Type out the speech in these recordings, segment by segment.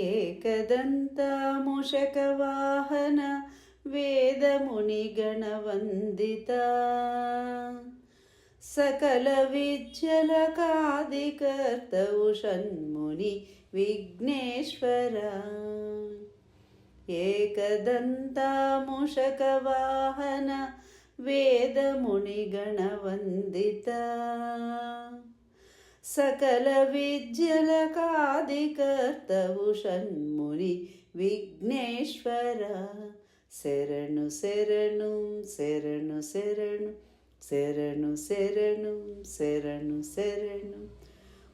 एकदन्तामुषकवाहन वेदमुनिगणवन्दिता। सकलविज्जलकादिकर्तौ षण्मुनि विघ्नेश्वरा एकदन्तामुषकवाहन वेदमुनिगणवन्दिता సకల విద్యల కాదికర్తవు షణ్ముని విఘ్నేశ్వర శరణు శరణు శరణు శరణు శరణు శరణు శరణు శరణు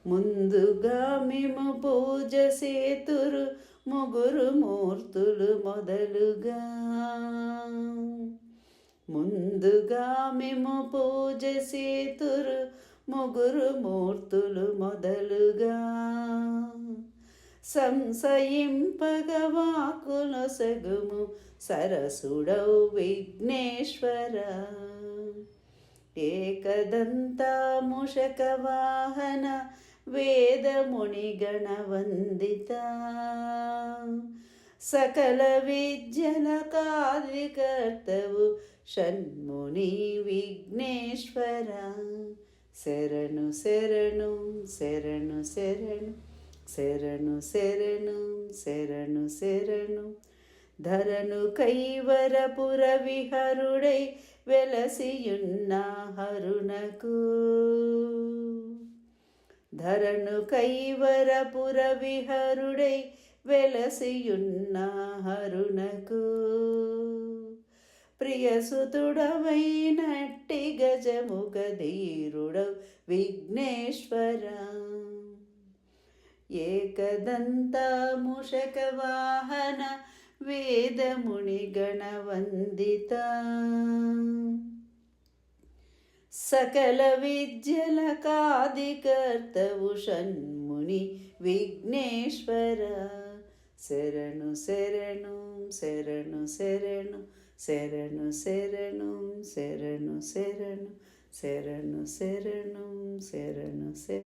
ముందుగా మేము పూజ సేతురు ముగురు మూర్తులు మొదలుగా. ముందుగా మేము పూజ సేతురు ముగ్గురు మూర్తులు మొదలుగా సంశయింపగవాకులొసగుము సరసుడౌ విఘ్నేశ్వర ఏకదంతాముషకవాహన वेदमुनिगणवन्दिता सकलविज्जनकादिकर्तवु षण्मुनि विघ्नेश्वरा శరణు శరణు శరణు శరణు శరణు శరణు శరణు శరణు. ధరను కైవరపుర విహరుడై వెలసియున్న హరుణకు ధరను కైవరపుర విహరుడై వెలసియున్న హరుణకు ప్రియసుతుడవైనట్టి గజముఖ ధీరుడవు విఘ్నేశ్వర. వేదముని గణవందితా. సకల విద్యలకాదికర్తవు షణ్ముని విఘ్నేశ్వర. శరణు శరణు. ಶರಣು ಶರಣು ಶರಣು ಶರಣು ಶರಣು ಶರಣು ಶರಣು ಶರಣು ಶರಣು ಶರಣು